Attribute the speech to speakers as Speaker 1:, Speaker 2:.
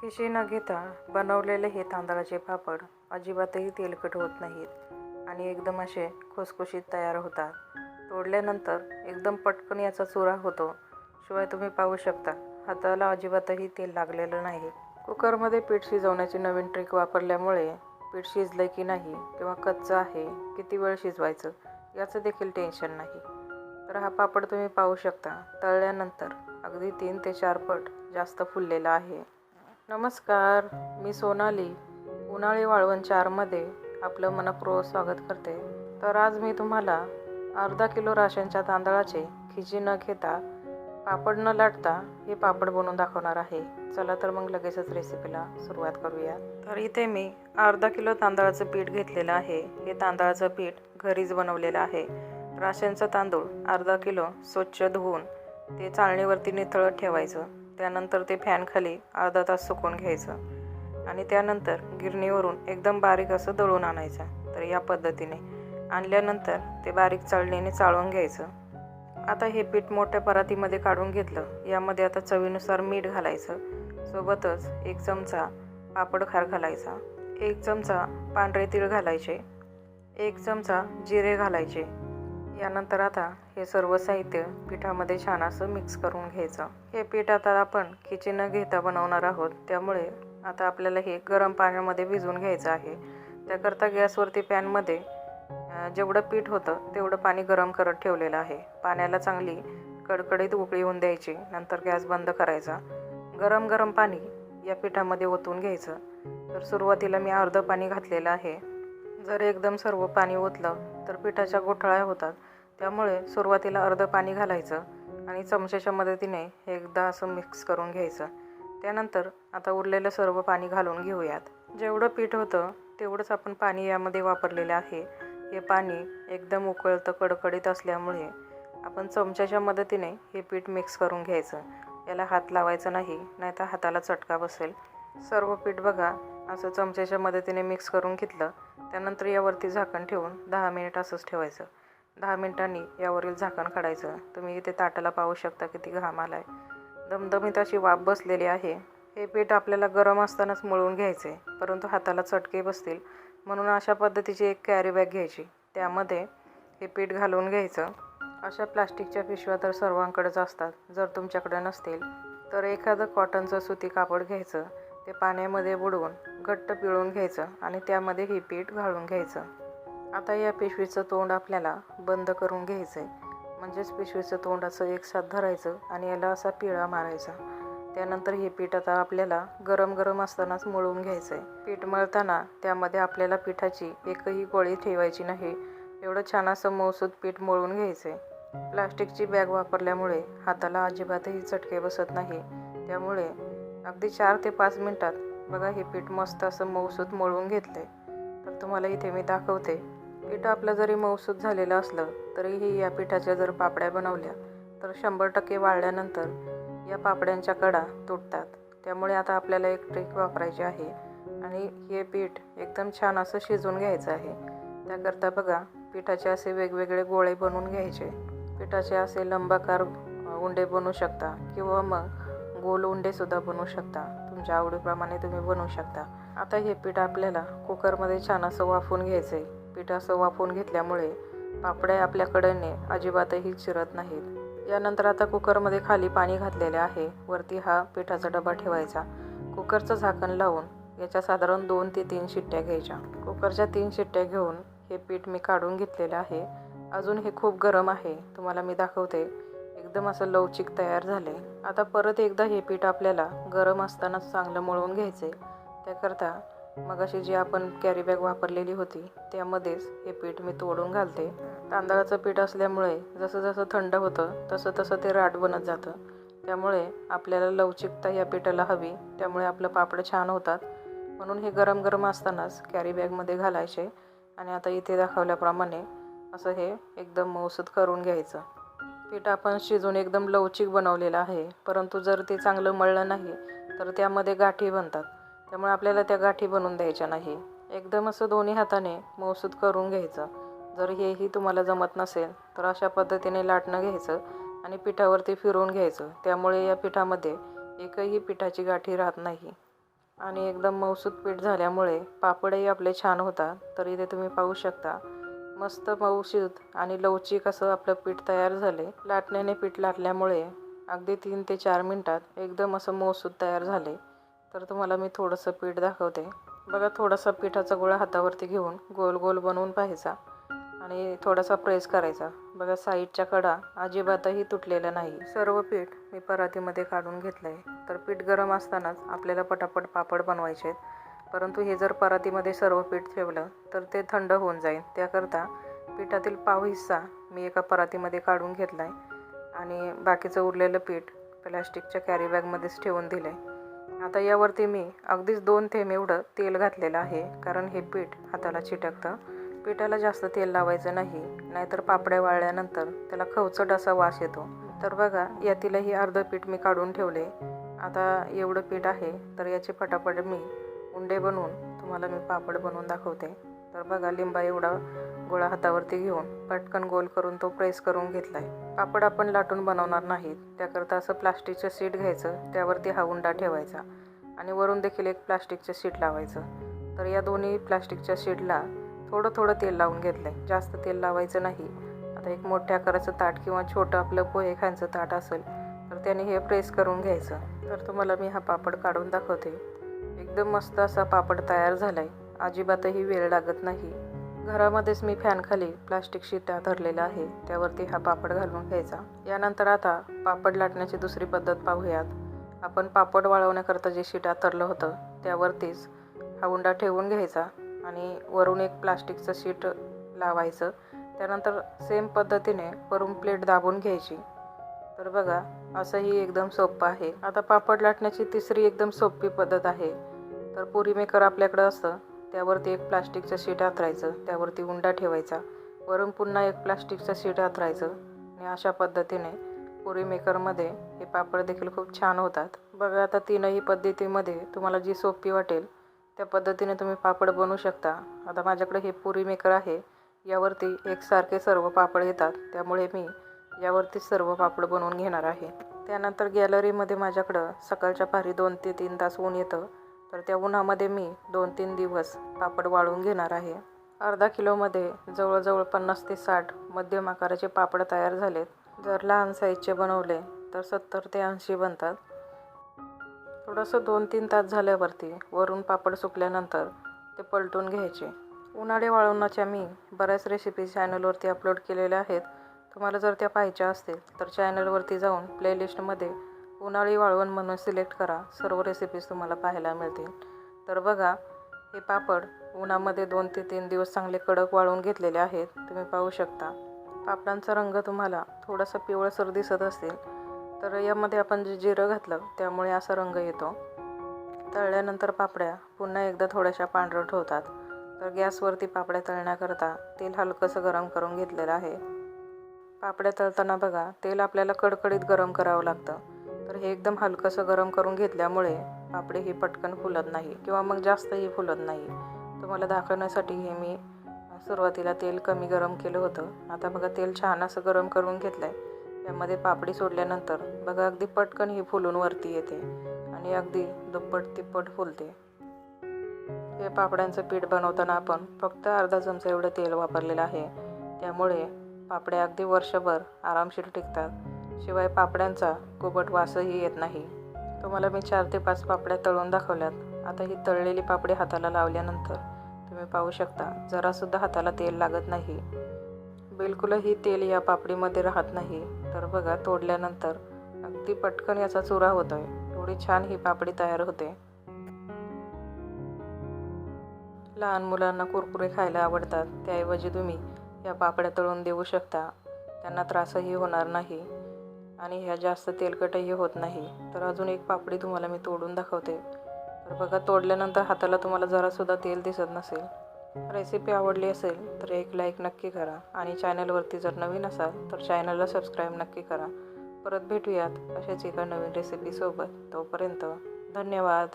Speaker 1: खिशी न घेता बनवलेले हे तांदळाचे पापड अजिबातही तेलकट होत नाहीत आणि एकदम असे खुसखुशीत तयार होतात. तोडल्यानंतर एकदम पटकन याचा चुरा होतो. शिवाय तुम्ही पाहू शकता हाताला अजिबातही तेल लागलेलं नाही. कुकरमध्ये पीठ शिजवण्याची नवीन ट्रिक वापरल्यामुळे पीठ शिजलं की नाही किंवा कच्चं आहे किती वेळ शिजवायचं याचं देखील टेन्शन नाही. तर हा पापड तुम्ही पाहू शकता तळल्यानंतर अगदी तीन ते चार पट जास्त फुललेला आहे. नमस्कार मी सोनाली उन्हाळी वाळवण चारमध्ये आपलं मनपूर्वक स्वागत करते. तर आज मी तुम्हाला अर्धा किलो राशनच्या तांदळाचे खिजी न घेता पापड न लाटता हे पापड बनवून दाखवणार आहे. चला तर मग लगेचच रेसिपीला सुरुवात करूया. तर इथे मी अर्धा किलो तांदळाचं पीठ घेतलेलं आहे. हे तांदळाचं पीठ घरीच बनवलेलं आहे. राशनचा तांदूळ अर्धा किलो स्वच्छ धुवून ते चाळणीवरती निथळत ठेवायचं. त्यानंतर ते फॅनखाली अर्धा तास सुकून घ्यायचं. आणि त्यानंतर गिरणीवरून एकदम बारीक असं दळून आणायचं तर या पद्धतीने. आणल्यानंतर ते बारीक चाळणीने चाळून घ्यायचं. आता हे पीठ मोठ्या परातीमध्ये काढून घेतलं. यामध्ये आता चवीनुसार मीठ घालायचं. सोबतच एक चमचा पापड खार घालायचा. एक चमचा पांढरे तीळ घालायचे. एक चमचा जिरे घालायचे. यानंतर आता हे सर्व साहित्य पिठामध्ये छान असं मिक्स करून घ्यायचं. हे पीठ आता आपण खिची न घेता बनवणार आहोत. त्यामुळे आता आपल्याला हे गरम पाण्यामध्ये भिजवून घ्यायचं आहे. त्याकरता गॅसवरती पॅनमध्ये जेवढं पीठ होतं तेवढं पाणी गरम करत ठेवलेलं आहे. पाण्याला चांगली कडकडीत उकळी होऊन द्यायची. नंतर गॅस बंद करायचा. गरम गरम पाणी या पिठामध्ये ओतून घ्यायचं. तर सुरुवातीला मी अर्धं पाणी घातलेलं आहे. जर एकदम सर्व पाणी ओतलं तर पिठाच्या गोठळ्या होतात. त्यामुळे सुरुवातीला अर्धं पाणी घालायचं आणि चमच्याच्या मदतीने एकदा असं मिक्स करून घ्यायचं. त्यानंतर आता उरलेलं सर्व पाणी घालून घेऊयात. जेवढं पीठ होतं तेवढंच आपण पाणी यामध्ये वापरलेलं आहे. हे पाणी एकदम उकळतं कडकडीत असल्यामुळे आपण चमच्याच्या मदतीने हे पीठ मिक्स करून घ्यायचं. याला हात लावायचा नाही नाहीतर हाताला चटका बसेल. सर्व पीठ बघा असं चमच्याच्या मदतीने मिक्स करून घेतलं त्यानंतर यावरती झाकण ठेवून दहा मिनिट असंच ठेवायचं. दहा मिनिटांनी यावरील झाकण काढायचं. तुम्ही इथे ताटाला पाहू शकता किती घाम आला आहे दमदमीत अशी वाफ बसलेली आहे. हे पीठ आपल्याला गरम असतानाच मळून घ्यायचे परंतु हाताला चटके बसतील. म्हणून अशा पद्धतीची एक कॅरी बॅग घ्यायची. त्यामध्ये हे पीठ घालून घ्यायचं. अशा प्लास्टिकच्या पिशव्या तर सर्वांकडेच असतात. जर तुमच्याकडे नसतील तर एखादं कॉटनचं सुती कापड घ्यायचं. ते पाण्यामध्ये बुडवून घट्ट पिळून घ्यायचं आणि त्यामध्ये हे पीठ घालून घ्यायचं. आता या पिशवीचं तोंड आपल्याला बंद करून घ्यायचं आहे म्हणजेच पिशवीचं तोंड असं एकसाथ धरायचं आणि याला असा पिळा मारायचा. त्यानंतर हे पीठ आता आपल्याला गरम गरम असतानाच मळून घ्यायचं आहे पीठ मळताना त्यामध्ये आपल्याला पिठाची एकही गोळी ठेवायची नाही. एवढं छान असं मौसूद पीठ मळून घ्यायचं आहे प्लास्टिकची बॅग वापरल्यामुळे हाताला अजिबातही चटके बसत नाही. त्यामुळे अगदी चार ते पाच मिनटात बघा हे पीठ मस्त असं मऊसूत मळून घेतलं आहे तर तुम्हाला इथे मी दाखवते. पीठ आपलं जरी मऊसूत झालेलं असलं तरीही या पिठाच्या जर पापड्या बनवल्या तर शंभर टक्के वाळल्यानंतर या पापड्यांच्या कडा तुटतात. त्यामुळे आता आपल्याला एक ट्रिक वापरायची आहे. आणि हे पीठ एकदम छान असं शिजवून घ्यायचं आहे. त्याकरता बघा पिठाचे असे वेगवेगळे गोळे बनवून घ्यायचे. पिठाचे असे लंबाकार उंडे बनवू शकता किंवा मग गोल उंडेसुद्धा बनवू शकता. तुमच्या आवडीप्रमाणे तुम्ही बनवू शकता. आता हे पीठ आपल्याला कुकरमध्ये छान असं वाफून घ्यायचं आहे पीठ असं वाफून घेतल्यामुळे पापड्या आपल्या कडेने अजिबातही चिरत नाहीत. यानंतर आता कुकरमध्ये खाली पाणी घातलेले आहे. वरती हा पिठाचा डबा ठेवायचा. कुकरचं झाकण लावून याच्या साधारण दोन ते तीन शिट्ट्या घ्यायच्या. कुकरच्या तीन शिट्ट्या घेऊन हे पीठ मी काढून घेतलेलं आहे. अजून हे खूप गरम आहे. तुम्हाला मी दाखवते. एकदम असं लवचिक तयार झाले. आता परत एकदा हे पीठ आपल्याला गरम असतानाच चांगलं मळून घ्यायचे त्याकरता मग अशी जी आपण कॅरी बॅग वापरलेली होती त्यामध्येच हे पीठ मी तोडून घालते. तांदळाचं पीठ असल्यामुळे जसं जसं थंड होतं तसं तसं ते राट बनत जातं. त्यामुळे आपल्याला लवचिकता या पिठाला हवी त्यामुळे आपलं पापड छान होतात. म्हणून हे गरम गरम असतानाच कॅरी बॅगमध्ये घालायचे. आणि आता इथे दाखवल्याप्रमाणे असं हे एकदम मऊसूत करून घ्यायचं. पीठ आपण शिजून एकदम लवचिक बनवलेलं आहे. परंतु जर ते चांगलं मळलं नाही तर त्यामध्ये गाठी बनतात. त्यामुळे आपल्याला त्या गाठी बनवून द्यायच्या नाही. एकदम असं दोन्ही हाताने मऊसूत करून घ्यायचं. जर हेही तुम्हाला जमत नसेल तर अशा पद्धतीने लाटणं घ्यायचं आणि पिठावरती फिरवून घ्यायचं. त्यामुळे या पिठामध्ये एकही पिठाची गाठी राहत नाही. आणि एकदम मौसूद पीठ झाल्यामुळे पापडही आपले छान होतात. तर इथे तुम्ही पाहू शकता. मस्त मऊसूत आणि लवचिक असं आपलं पीठ तयार झाले. लाटण्याने पीठ लाटल्यामुळे अगदी तीन ते चार मिनटात एकदम असं मऊसूद तयार झाले. तर तुम्हाला मी थोडंसं पीठ दाखवते. बघा थोडासा पिठाचा गोळा हातावरती घेऊन गोल गोल बनवून पाहायचा आणि थोडासा प्रेस करायचा. बघा साईडच्या कडा अजिबातही तुटलेल्या नाही. सर्व पीठ मी परातीमध्ये काढून घेतलं आहे तर पीठ गरम असतानाच आपल्याला पटापट पापड बनवायचे आहेत परंतु हे जर परातीमध्ये सर्व पीठ ठेवलं तर ते थंड होऊन जाईल. त्याकरता पिठातील पाव हिस्सा मी एका परातीमध्ये काढून घेतला आहे आणि बाकीचं उरलेलं पीठ प्लॅस्टिकच्या कॅरीबॅगमध्येच ठेवून दिलं आहे आता यावरती मी अगदीच दोन थेंब एवढं तेल घातलेलं आहे कारण हे पीठ हाताला चिटकतं. पिठाला जास्त तेल लावायचं नाही नाहीतर पापड्या वाळल्यानंतर त्याला खवचट असा वास येतो. तर बघा यातीलही अर्धं पीठ मी काढून ठेवले. आता एवढं पीठ आहे तर याचे फटाफट मी उंडे बनवून तुम्हाला मी पापड बनवून दाखवते. तर बघा लिंबा एवढा गोळा हातावरती घेऊन पटकन गोल करून तो प्रेस करून घेतला आहे पापड आपण लाटून बनवणार नाहीत. त्याकरता असं प्लास्टिकचं सीट घ्यायचं त्यावरती हा उंडा ठेवायचा आणि वरून देखील एक प्लास्टिकचं सीट लावायचं. तर या दोन्ही प्लास्टिकच्या सीटला थोडं थोडं तेल लावून घेतलं आहे जास्त तेल लावायचं नाही. आता एक मोठ्या आकाराचं ताट किंवा छोटं आपलं पोहे खायचं ताट असेल तर त्याने हे प्रेस करून घ्यायचं. तर तुम्हाला मी हा पापड काढून दाखवते. एकदम मस्त असा पापड तयार झाला आहे अजिबातही वेळ लागत नाही. घरामध्येच मी फॅनखाली प्लास्टिक शिट्या धरलेला आहे त्यावरती हा पापड घालून घ्यायचा. यानंतर आता पापड लाटण्याची दुसरी पद्धत पाहूयात. आपण पापड वाळवण्याकरता जे शिटा तरलं होतं त्यावरतीच हा उंडा ठेवून घ्यायचा आणि वरून एक प्लास्टिकचं शीट लावायचं. त्यानंतर सेम पद्धतीने वरून प्लेट दाबून घ्यायची. तर बघा असंही एकदम सोपं आहे. आता पापड लाटण्याची तिसरी एकदम सोपी पद्धत आहे. तर पुरी मेकर आपल्याकडं असतं. त्यावरती एक प्लास्टिकचं शीट आथरायचं त्यावरती उंडा ठेवायचा. वरून पुन्हा एक प्लास्टिकचं शीट आथरायचं आणि अशा पद्धतीने पुरी मेकरमध्ये हे पापड देखील खूप छान होतात. बघा आता तीनही पद्धतीमध्ये तुम्हाला जी सोपी वाटेल त्या पद्धतीने तुम्ही पापड बनवू शकता. आता माझ्याकडे हे पुरी मेकर आहे. यावरती एकसारखे सर्व पापड येतात. त्यामुळे मी यावरती सर्व पापड बनवून घेणार आहे. त्यानंतर गॅलरीमध्ये माझ्याकडं सकाळच्या पारी दोन ते तीन तास ऊन येतं तर त्या उन्हामध्ये मी दोन तीन दिवस पापड वाळून घेणार आहे. अर्धा किलोमध्ये जवळजवळ पन्नास ते साठ मध्यम आकाराचे पापड तयार झालेत. जर लहान साईजचे बनवले तर सत्तर ते ऐंशी बनतात. थोडंसं दोन तीन तास झाल्यावरती वरून पापड सुकल्यानंतर ते पलटून घ्यायचे. उन्हाळे वाळवण्याच्या मी बऱ्याच रेसिपी चॅनलवरती अपलोड केलेल्या आहेत. तुम्हाला जर त्या पाहायच्या असतील तर चॅनलवरती जाऊन प्लेलिस्टमध्ये उन्हाळी वाळवण म्हणून सिलेक्ट करा. सर्व रेसिपीज तुम्हाला पाहायला मिळतील. तर बघा हे पापड उन्हामध्ये दोन ते तीन दिवस चांगले कडक वाळवून घेतलेले आहेत. तुम्ही पाहू शकता. पापडांचा रंग तुम्हाला थोडासा पिवळसर दिसत असेल तर यामध्ये आपण जे जिरं घातलं त्यामुळे असा रंग येतो. तळल्यानंतर पापड्या पुन्हा एकदा थोड्याशा पांढरट होतात तर गॅसवरती पापड्या तळण्याकरता तेल हलकंसं गरम करून घेतलेलं आहे. पापड्या तळताना बघा तेल आपल्याला कडकडीत गरम करावं लागतं. तर हे एकदम हलकंसं गरम करून घेतल्यामुळे पापडी ही पटकन फुलत नाही किंवा मग जास्तही फुलत नाही. तुम्हाला दाखवण्यासाठी हे मी सुरुवातीला तेल कमी गरम केलं होतं. आता बघा तेल छान असं गरम करून घेतलं आहे यामध्ये पापडी सोडल्यानंतर बघा अगदी पटकन ही फुलून वरती येते आणि अगदी दुप्पट तिप्पट फुलते. हे पापड्यांचं पीठ बनवताना आपण फक्त अर्धा चमचा एवढं तेल वापरलेलं आहे. त्यामुळे पापड्या अगदी वर्षभर आरामशीर टिकतात. शिवाय पापड्यांचा कुबट वासही येत नाही. तुम्हाला मी चार ते पाच पापड्या तळून दाखवल्यात. आता ही तळलेली पापडी हाताला लावल्यानंतर तुम्ही पाहू शकता जरासुद्धा हाताला तेल लागत नाही. बिलकुलही तेल या पापडीमध्ये राहत नाही. तर बघा तोडल्यानंतर अगदी पटकन याचा चुरा होतोय. एवढी छान ही पापडी तयार होते. लहान मुलांना कुरकुरे खायला आवडतात. त्याऐवजी तुम्ही ह्या पापड्या तळून देऊ शकता. त्यांना त्रासही होणार नाही. आणि ह्या जास्त तेलकटही होत नाही. तर अजून एक पापडी तुम्हाला मी तोडून दाखवते. तर बघा तोडल्यानंतर हाताला तुम्हाला जरासुद्धा तेल दिसत नसेल. रेसिपी आवडली असेल तर एक लाईक नक्की करा. आणि चॅनलवरती जर नवीन असाल तर चॅनलला सबस्क्राईब नक्की करा. परत भेटूयात अशाच एका नवीन रेसिपीसोबत. तोपर्यंत धन्यवाद.